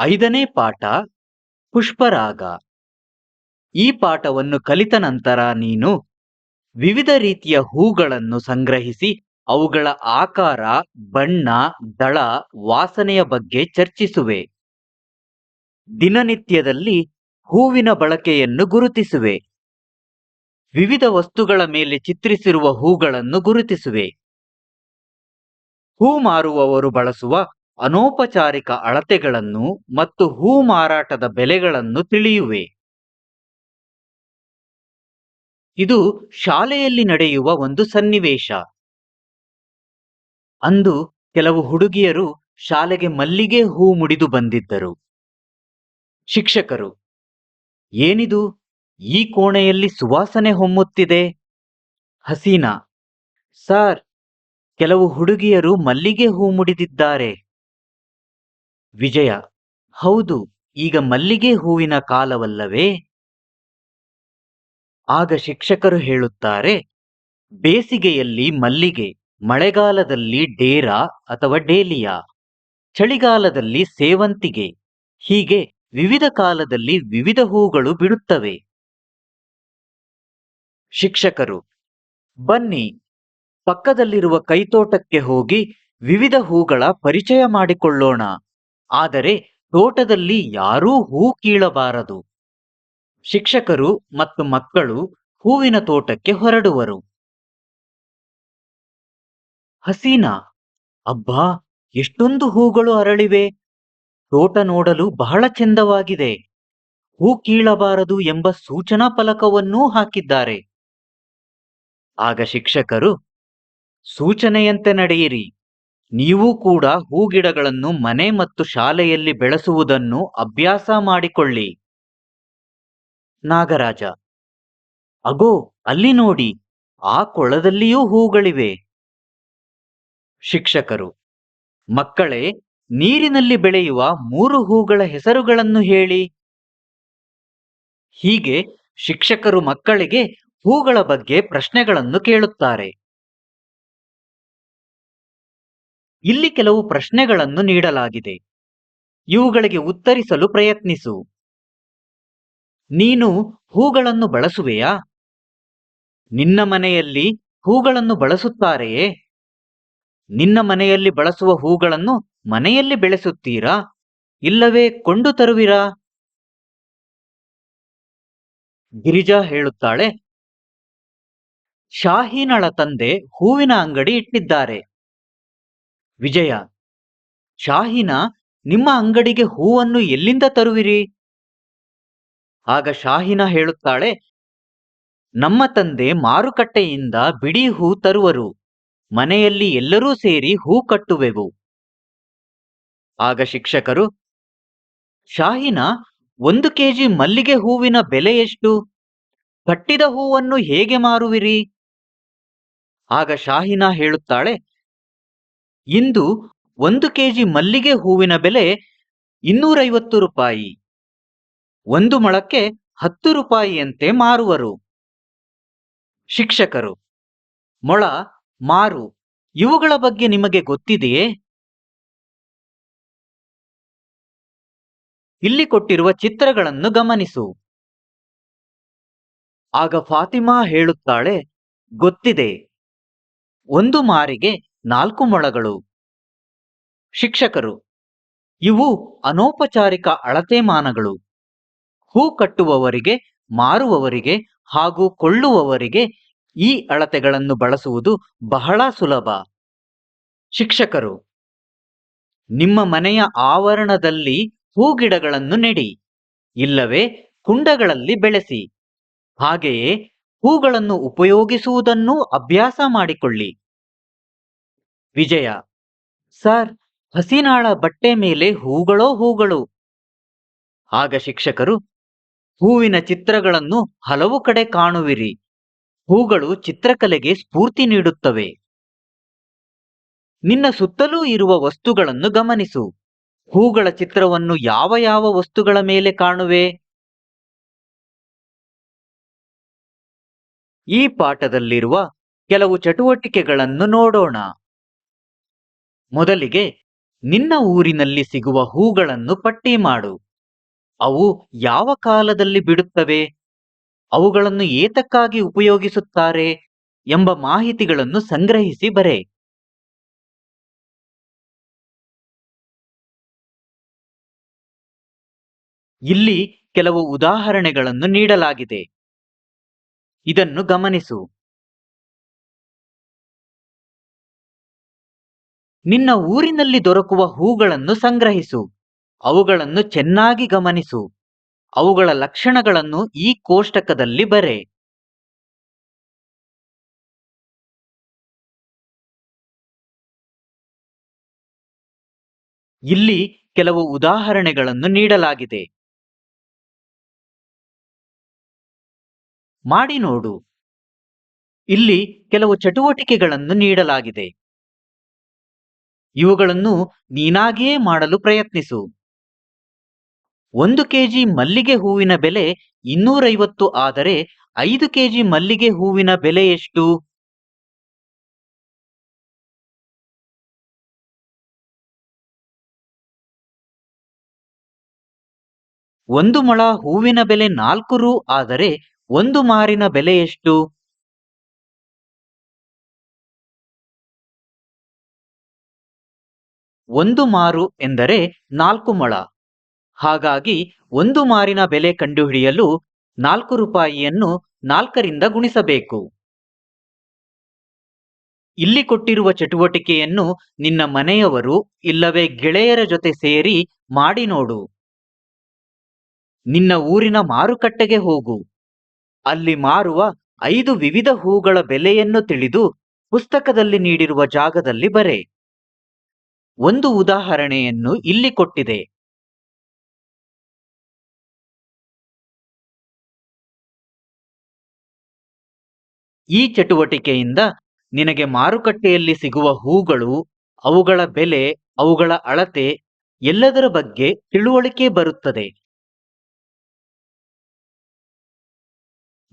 ಐದನೇ ಪಾಠ ಪುಷ್ಪರಾಗ. ಈ ಪಾಠವನ್ನು ಕಲಿತ ನಂತರ ನೀನು ವಿವಿಧ ರೀತಿಯ ಹೂಗಳನ್ನು ಸಂಗ್ರಹಿಸಿ ಅವುಗಳ ಆಕಾರ, ಬಣ್ಣ, ದಳ, ವಾಸನೆಯ ಬಗ್ಗೆ ಚರ್ಚಿಸುವೆ. ದಿನನಿತ್ಯದಲ್ಲಿ ಹೂವಿನ ಬಳಕೆಯನ್ನು ಗುರುತಿಸುವೆ. ವಿವಿಧ ವಸ್ತುಗಳ ಮೇಲೆ ಚಿತ್ರಿಸಿರುವ ಹೂಗಳನ್ನು ಗುರುತಿಸುವೆ. ಹೂ ಮಾರುವವರು ಬಳಸುವ ಅನೌಪಚಾರಿಕ ಅಳತೆಗಳನ್ನು ಮತ್ತು ಹೂ ಮಾರಾಟದ ಬೆಲೆಗಳನ್ನು ತಿಳಿಯುವೆ. ಇದು ಶಾಲೆಯಲ್ಲಿ ನಡೆಯುವ ಒಂದು ಸನ್ನಿವೇಶ. ಅಂದು ಕೆಲವು ಹುಡುಗಿಯರು ಶಾಲೆಗೆ ಮಲ್ಲಿಗೆ ಹೂ ಮುಡಿದು ಬಂದಿದ್ದರು. ಶಿಕ್ಷಕರು, ಏನಿದು? ಈ ಕೋಣೆಯಲ್ಲಿ ಸುವಾಸನೆ ಹೊಮ್ಮುತ್ತಿದೆ. ಹಸೀನಾ, ಸಾರ್, ಕೆಲವು ಹುಡುಗಿಯರು ಮಲ್ಲಿಗೆ ಹೂ ಮುಡಿದಿದ್ದಾರೆ. ವಿಜಯ, ಹೌದು, ಈಗ ಮಲ್ಲಿಗೆ ಹೂವಿನ ಕಾಲವಲ್ಲವೇ? ಆಗ ಶಿಕ್ಷಕರು ಹೇಳುತ್ತಾರೆ, ಬೇಸಿಗೆಯಲ್ಲಿ ಮಲ್ಲಿಗೆ, ಮಳೆಗಾಲದಲ್ಲಿ ಡೇರಾ ಅಥವಾ ಡೇಲಿಯಾ, ಚಳಿಗಾಲದಲ್ಲಿ ಸೇವಂತಿಗೆ, ಹೀಗೆ ವಿವಿಧ ಕಾಲದಲ್ಲಿ ವಿವಿಧ ಹೂಗಳು ಬಿಡುತ್ತವೆ. ಶಿಕ್ಷಕರು, ಬನ್ನಿ, ಪಕ್ಕದಲ್ಲಿರುವ ಕೈತೋಟಕ್ಕೆ ಹೋಗಿ ವಿವಿಧ ಹೂಗಳ ಪರಿಚಯ ಮಾಡಿಕೊಳ್ಳೋಣ. ಆದರೆ ತೋಟದಲ್ಲಿ ಯಾರೂ ಹೂ ಕೀಳಬಾರದು. ಶಿಕ್ಷಕರು ಮತ್ತು ಮಕ್ಕಳು ಹೂವಿನ ತೋಟಕ್ಕೆ ಹೊರಡುವರು. ಹಸೀನಾ, ಅಬ್ಬಾ, ಎಷ್ಟೊಂದು ಹೂಗಳು ಅರಳಿವೆ. ತೋಟ ನೋಡಲು ಬಹಳ ಚೆಂದವಾಗಿದೆ. ಹೂ ಕೀಳಬಾರದು ಎಂಬ ಸೂಚನಾ ಫಲಕವನ್ನೂ ಹಾಕಿದ್ದಾರೆ. ಆಗ ಶಿಕ್ಷಕರು, ಸೂಚನೆಯಂತೆ ನಡೆಯಿರಿ. ನೀವು ಕೂಡ ಹೂಗಿಡಗಳನ್ನು ಮನೆ ಮತ್ತು ಶಾಲೆಯಲ್ಲಿ ಬೆಳೆಸುವುದನ್ನು ಅಭ್ಯಾಸ ಮಾಡಿಕೊಳ್ಳಿ. ನಾಗರಾಜ, ಅಗೋ, ಅಲ್ಲಿ ನೋಡಿ, ಆ ಕೊಳದಲ್ಲಿಯೂ ಹೂಗಳಿವೆ. ಶಿಕ್ಷಕರು, ಮಕ್ಕಳೇ, ನೀರಿನಲ್ಲಿ ಬೆಳೆಯುವ ಮೂರು ಹೂಗಳ ಹೆಸರುಗಳನ್ನು ಹೇಳಿ. ಹೀಗೆ ಶಿಕ್ಷಕರು ಮಕ್ಕಳಿಗೆ ಹೂಗಳ ಬಗ್ಗೆ ಪ್ರಶ್ನೆಗಳನ್ನು ಕೇಳುತ್ತಾರೆ. ಇಲ್ಲಿ ಕೆಲವು ಪ್ರಶ್ನೆಗಳನ್ನು ನೀಡಲಾಗಿದೆ. ಇವುಗಳಿಗೆ ಉತ್ತರಿಸಲು ಪ್ರಯತ್ನಿಸು. ನೀನು ಹೂಗಳನ್ನು ಬಳಸುವೆಯಾ? ನಿನ್ನ ಮನೆಯಲ್ಲಿ ಹೂಗಳನ್ನು ಬಳಸುತ್ತಾರೆಯೇ? ನಿನ್ನ ಮನೆಯಲ್ಲಿ ಬಳಸುವ ಹೂಗಳನ್ನು ಮನೆಯಲ್ಲಿ ಬೆಳೆಸುತ್ತೀರಾ? ಇಲ್ಲವೇ ಕೊಂಡು ತರುವಿರಾ? ಗಿರಿಜಾ ಹೇಳುತ್ತಾಳೆ, ಶಾಹೀನಳ ತಂದೆ ಹೂವಿನ ಅಂಗಡಿ ಇಟ್ಟಿದ್ದಾರೆ. ವಿಜಯ, ಶಾಹಿನ, ನಿಮ್ಮ ಅಂಗಡಿಗೆ ಹೂವನ್ನು ಎಲ್ಲಿಂದ ತರುವಿರಿ? ಆಗ ಶಾಹಿನ ಹೇಳುತ್ತಾಳೆ, ನಮ್ಮ ತಂದೆ ಮಾರುಕಟ್ಟೆಯಿಂದ ಬಿಡಿ ಹೂ ತರುವರು, ಮನೆಯಲ್ಲಿ ಎಲ್ಲರೂ ಸೇರಿ ಹೂ ಕಟ್ಟುವೆವು. ಆಗ ಶಿಕ್ಷಕರು, ಶಾಹಿನ ಒಂದು ಕೆಜಿ ಮಲ್ಲಿಗೆ ಹೂವಿನ ಬೆಲೆ ಎಷ್ಟು? ಕಟ್ಟಿದ ಹೂವನ್ನು ಹೇಗೆ ಮಾರುವಿರಿ? ಆಗ ಶಾಹಿನ ಹೇಳುತ್ತಾಳೆ ಇಂದು ಒಂದು ಕೆಜಿ ಮಲ್ಲಿಗೆ ಹೂವಿನ ಬೆಲೆ ಇನ್ನೂರೈವತ್ತು ರೂಪಾಯಿ. ಒಂದು ಮೊಳಕ್ಕೆ ಹತ್ತು ರೂಪಾಯಿಯಂತೆ ಮಾರುವರು. ಶಿಕ್ಷಕರು, ಮೊಳ, ಮಾರು, ಇವುಗಳ ಬಗ್ಗೆ ನಿಮಗೆ ಗೊತ್ತಿದೆಯೇ? ಇಲ್ಲಿ ಕೊಟ್ಟಿರುವ ಚಿತ್ರಗಳನ್ನು ಗಮನಿಸು. ಆಗ ಫಾತಿಮಾ ಹೇಳುತ್ತಾಳೆ, ಗೊತ್ತಿದೆ. ಒಂದು ಮಾರಿಗೆ ನಾಲ್ಕು ಮೊಳಗಳು. ಶಿಕ್ಷಕರು, ಇವು ಅನೌಪಚಾರಿಕ ಅಳತೆಮಾನಗಳು. ಹೂ ಕಟ್ಟುವವರಿಗೆ, ಮಾರುವವರಿಗೆ ಹಾಗೂ ಕೊಳ್ಳುವವರಿಗೆ ಈ ಅಳತೆಗಳನ್ನು ಬಳಸುವುದು ಬಹಳ ಸುಲಭ. ಶಿಕ್ಷಕರು, ನಿಮ್ಮ ಮನೆಯ ಆವರಣದಲ್ಲಿ ಹೂಗಿಡಗಳನ್ನು ನೆಡಿ, ಇಲ್ಲವೇ ಕುಂಡಗಳಲ್ಲಿ ಬೆಳೆಸಿ. ಹಾಗೆಯೇ ಹೂಗಳನ್ನು ಉಪಯೋಗಿಸುವುದನ್ನು ಅಭ್ಯಾಸ ಮಾಡಿಕೊಳ್ಳಿ. ವಿಜಯ. ಸರ್ ಹಸಿನಾಳ ಬಟ್ಟೆ ಮೇಲೆ ಹೂಗಳೋ ಹೂಗಳು. ಆಗ ಶಿಕ್ಷಕರು ಹೂವಿನ ಚಿತ್ರಗಳನ್ನು ಹಲವು ಕಡೆ ಕಾಣುವಿರಿ. ಹೂಗಳು ಚಿತ್ರಕಲೆಗೆ ಸ್ಫೂರ್ತಿ ನೀಡುತ್ತವೆ. ನಿನ್ನ ಸುತ್ತಲೂ ಇರುವ ವಸ್ತುಗಳನ್ನು ಗಮನಿಸು. ಹೂಗಳ ಚಿತ್ರವನ್ನು ಯಾವ ಯಾವ ವಸ್ತುಗಳ ಮೇಲೆ ಕಾಣುವೆ? ಈ ಪಾಠದಲ್ಲಿರುವ ಕೆಲವು ಚಟುವಟಿಕೆಗಳನ್ನು ನೋಡೋಣ. ಮೊದಲಿಗೆ ನಿನ್ನ ಊರಿನಲ್ಲಿ ಸಿಗುವ ಹೂಗಳನ್ನು ಪಟ್ಟಿ ಮಾಡು. ಅವು ಯಾವ ಕಾಲದಲ್ಲಿ ಬಿಡುತ್ತವೆ? ಅವುಗಳನ್ನು ಏತಕ್ಕಾಗಿ ಉಪಯೋಗಿಸುತ್ತಾರೆ ಎಂಬ ಮಾಹಿತಿಗಳನ್ನು ಸಂಗ್ರಹಿಸಿ ಬರೆ. ಇಲ್ಲಿ ಕೆಲವು ಉದಾಹರಣೆಗಳನ್ನು ನೀಡಲಾಗಿದೆ. ಇದನ್ನು ಗಮನಿಸು. ನಿನ್ನ ಊರಿನಲ್ಲಿ ದೊರಕುವ ಹೂಗಳನ್ನು ಸಂಗ್ರಹಿಸು. ಅವುಗಳನ್ನು ಚೆನ್ನಾಗಿ ಗಮನಿಸು. ಅವುಗಳ ಲಕ್ಷಣಗಳನ್ನು ಈ ಕೋಷ್ಟಕದಲ್ಲಿ ಬರೆ. ಇಲ್ಲಿ ಕೆಲವು ಉದಾಹರಣೆಗಳನ್ನು ನೀಡಲಾಗಿದೆ. ಮಾಡಿ ನೋಡು. ಇಲ್ಲಿ ಕೆಲವು ಚಟುವಟಿಕೆಗಳನ್ನು ನೀಡಲಾಗಿದೆ. ಇವುಗಳನ್ನು ನೀನಾಗಿಯೇ ಮಾಡಲು ಪ್ರಯತ್ನಿಸು. ಒಂದು ಕೆಜಿ ಮಲ್ಲಿಗೆ ಹೂವಿನ ಬೆಲೆ ಇನ್ನೂರೈವತ್ತು ಆದರೆ ಐದು ಕೆಜಿ ಮಲ್ಲಿಗೆ ಹೂವಿನ ಬೆಲೆ ಎಷ್ಟು? ಒಂದು ಮೊಳ ಹೂವಿನ ಬೆಲೆ ನಾಲ್ಕು ರು ಆದರೆ ಒಂದು ಮಾರಿನ ಬೆಲೆ ಎಷ್ಟು? ಒಂದು ಮಾರು ಎಂದರೆ ನಾಲ್ಕು ಮೊಳ. ಹಾಗಾಗಿ ಒಂದು ಮಾರಿನ ಬೆಲೆ ಕಂಡುಹಿಡಿಯಲು ನಾಲ್ಕು ರೂಪಾಯಿಯನ್ನು ನಾಲ್ಕರಿಂದ ಗುಣಿಸಬೇಕು. ಇಲ್ಲಿ ಕೊಟ್ಟಿರುವ ಚಟುವಟಿಕೆಯನ್ನು ನಿನ್ನ ಮನೆಯವರು ಇಲ್ಲವೇ ಗೆಳೆಯರ ಜೊತೆ ಸೇರಿ ಮಾಡಿ ನೋಡು. ನಿನ್ನ ಊರಿನ ಮಾರುಕಟ್ಟೆಗೆ ಹೋಗು. ಅಲ್ಲಿ ಮಾರುವ ಐದು ವಿವಿಧ ಹೂಗಳ ಬೆಲೆಯನ್ನು ತಿಳಿದು ಪುಸ್ತಕದಲ್ಲಿ ನೀಡಿರುವ ಜಾಗದಲ್ಲಿ ಬರೆ. ಒಂದು ಉದಾಹರಣೆಯನ್ನು ಇಲ್ಲಿ ಕೊಟ್ಟಿದೆ. ಈ ಚಟುವಟಿಕೆಯಿಂದ ನಿನಗೆ ಮಾರುಕಟ್ಟೆಯಲ್ಲಿ ಸಿಗುವ ಹೂಗಳು, ಅವುಗಳ ಬೆಲೆ, ಅವುಗಳ ಅಳತೆ ಎಲ್ಲದರ ಬಗ್ಗೆ ತಿಳುವಳಿಕೆ ಬರುತ್ತದೆ.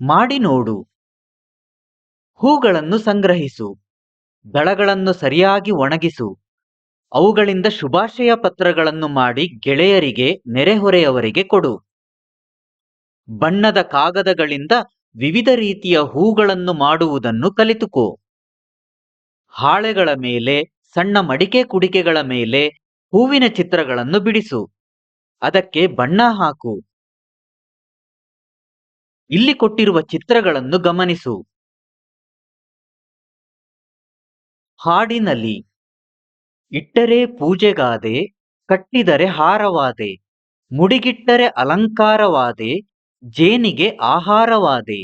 ಮಾಡಿ ನೋಡು. ಹೂಗಳನ್ನು ಸಂಗ್ರಹಿಸು. ದಳಗಳನ್ನು ಸರಿಯಾಗಿ ಒಣಗಿಸು. ಅವುಗಳಿಂದ ಶುಭಾಶಯ ಪತ್ರಗಳನ್ನು ಮಾಡಿ ಗೆಳೆಯರಿಗೆ, ನೆರೆಹೊರೆಯವರಿಗೆ ಕೊಡು. ಬಣ್ಣದ ಕಾಗದಗಳಿಂದ ವಿವಿಧ ರೀತಿಯ ಹೂಗಳನ್ನು ಮಾಡುವುದನ್ನು ಕಲಿತುಕೋ. ಹಾಳೆಗಳ ಮೇಲೆ, ಸಣ್ಣ ಮಡಿಕೆ ಕುಡಿಕೆಗಳ ಮೇಲೆ ಹೂವಿನ ಚಿತ್ರಗಳನ್ನು ಬಿಡಿಸು. ಅದಕ್ಕೆ ಬಣ್ಣ ಹಾಕು. ಇಲ್ಲಿ ಕೊಟ್ಟಿರುವ ಚಿತ್ರಗಳನ್ನು ಗಮನಿಸು. ಹಾಡಿನಲಿ. ಇಟ್ಟರೆ ಪೂಜೆಗಾದೆ, ಕಟ್ಟಿದರೆ ಹಾರವಾದೆ, ಮುಡಿಗಿಟ್ಟರೆ ಅಲಂಕಾರವಾದೆ, ಜೇನಿಗೆ ಆಹಾರವಾದೆ,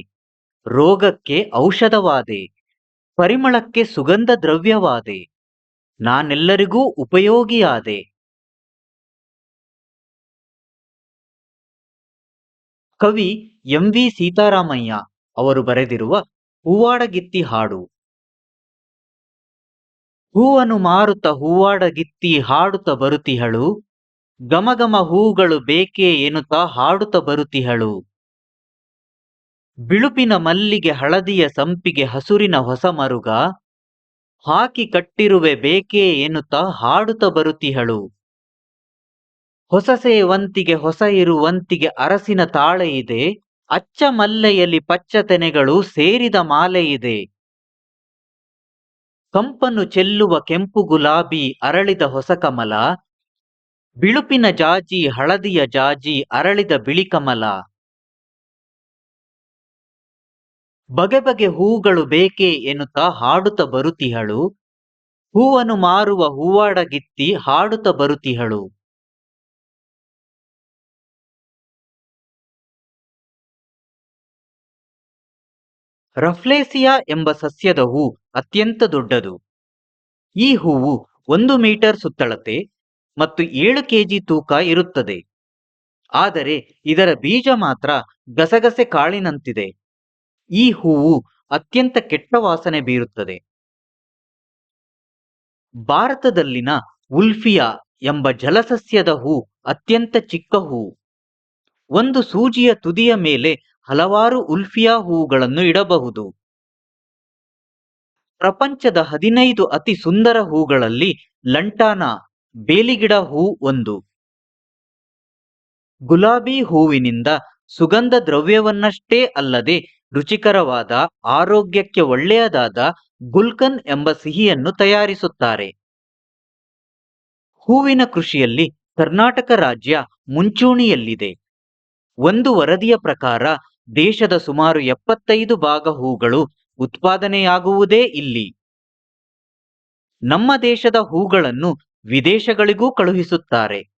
ರೋಗಕ್ಕೆ ಔಷಧವಾದೆ, ಪರಿಮಳಕ್ಕೆ ಸುಗಂಧ ದ್ರವ್ಯವಾದೆ, ನಾನೆಲ್ಲರಿಗೂ ಉಪಯೋಗಿಯಾದೆ. ಕವಿ ಎಂ ವಿ ಸೀತಾರಾಮಯ್ಯ ಅವರು ಬರೆದಿರುವ ಹೂವಾಡಗಿತ್ತಿ ಹಾಡು. ಹೂವನು ಮಾರುತ ಹೂವಾಡಗಿತ್ತಿ ಹಾಡುತ್ತ ಬರುತಿಹಳು ಗಮಗಮ ಹೂಗಳು ಬೇಕೇ ಎನ್ನುತ್ತ ಹಾಡುತ್ತ ಬರುತಿಹಳು ಬಿಳುಪಿನ ಮಲ್ಲಿಗೆ ಹಳದಿಯ ಸಂಪಿಗೆ ಹಸುರಿನ ಹೊಸ ಮರುಗ. ಹಾಕಿ ಕಟ್ಟಿರುವೆ ಬೇಕೇ ಎನ್ನುತ್ತ ಹಾಡುತ್ತ ಬರುತಿಹಳು ಹೊಸ ಸೇವಂತಿಗೆ ಹೊಸ ಇರುವಂತಿಗೆ ಅರಸಿನ ತಾಳೆ ಇದೆ. ಅಚ್ಚ ಮಲ್ಲೆಯಲ್ಲಿ ಪಚ್ಚ ತೆನೆಗಳು ಸೇರಿದ ಮಾಲೆ ಇದೆ. ಕಂಪನ್ನು ಚೆಲ್ಲುವ ಕೆಂಪು ಗುಲಾಬಿ ಅರಳಿದ ಹೊಸ ಕಮಲ, ಬಿಳುಪಿನ ಜಾಜಿ ಹಳದಿಯ ಜಾಜಿ ಅರಳಿದ ಬಿಳಿ ಕಮಲ. ಬಗೆ ಬಗೆ ಹೂಗಳು ಬೇಕೇ ಎನ್ನುತ್ತಾ ಹಾಡುತ್ತ ಬರುತಿಹಳು ಹೂವನ್ನು ಮಾರುವ ಹೂವಾಡಗಿತ್ತಿ ಹಾಡುತ್ತ ಬರುತಿಹಳು ರಫ್ಲೇಸಿಯಾ ಎಂಬ ಸಸ್ಯದ ಹೂ ಅತ್ಯಂತ ದೊಡ್ಡದು. ಈ ಹೂವು ಒಂದು ಮೀಟರ್ ಸುತ್ತಳತೆ ಮತ್ತು ಏಳು ಕೆಜಿ ತೂಕ ಇರುತ್ತದೆ. ಆದರೆ ಇದರ ಬೀಜ ಮಾತ್ರ ಗಸಗಸೆ ಕಾಳಿನಂತಿದೆ. ಈ ಹೂವು ಅತ್ಯಂತ ಕೆಟ್ಟ ವಾಸನೆ ಬೀರುತ್ತದೆ. ಭಾರತದಲ್ಲಿನ ಉಲ್ಫಿಯಾ ಎಂಬ ಜಲಸಸ್ಯದ ಹೂ ಅತ್ಯಂತ ಚಿಕ್ಕ ಹೂ. ಒಂದು ಸೂಜಿಯ ತುದಿಯ ಮೇಲೆ ಹಲವಾರು ಉಲ್ಫಿಯಾ ಹೂಗಳನ್ನು ಇಡಬಹುದು. ಪ್ರಪಂಚದ ಹದಿನೈದು ಅತಿ ಸುಂದರ ಹೂಗಳಲ್ಲಿ ಲಂಟಾನ, ಬೇಲಿಗಿಡ ಹೂ ಒಂದು. ಗುಲಾಬಿ ಹೂವಿನಿಂದ ಸುಗಂಧ ದ್ರವ್ಯವನ್ನಷ್ಟೇ ಅಲ್ಲದೆ ರುಚಿಕರವಾದ, ಆರೋಗ್ಯಕ್ಕೆ ಒಳ್ಳೆಯದಾದ ಗುಲ್ಕನ್ ಎಂಬ ಸಿಹಿಯನ್ನು ತಯಾರಿಸುತ್ತಾರೆ. ಹೂವಿನ ಕೃಷಿಯಲ್ಲಿ ಕರ್ನಾಟಕ ರಾಜ್ಯ ಮುಂಚೂಣಿಯಲ್ಲಿದೆ. ಒಂದು ವರದಿಯ ಪ್ರಕಾರ ದೇಶದ ಸುಮಾರು ಎಪ್ಪತ್ತೈದು ಭಾಗ ಹೂಗಳು ಉತ್ಪಾದನೆಯಾಗುವುದೇ ಇಲ್ಲಿ. ನಮ್ಮ ದೇಶದ ಹೂಗಳನ್ನು ವಿದೇಶಗಳಿಗೂ ಕಳುಹಿಸುತ್ತಾರೆ.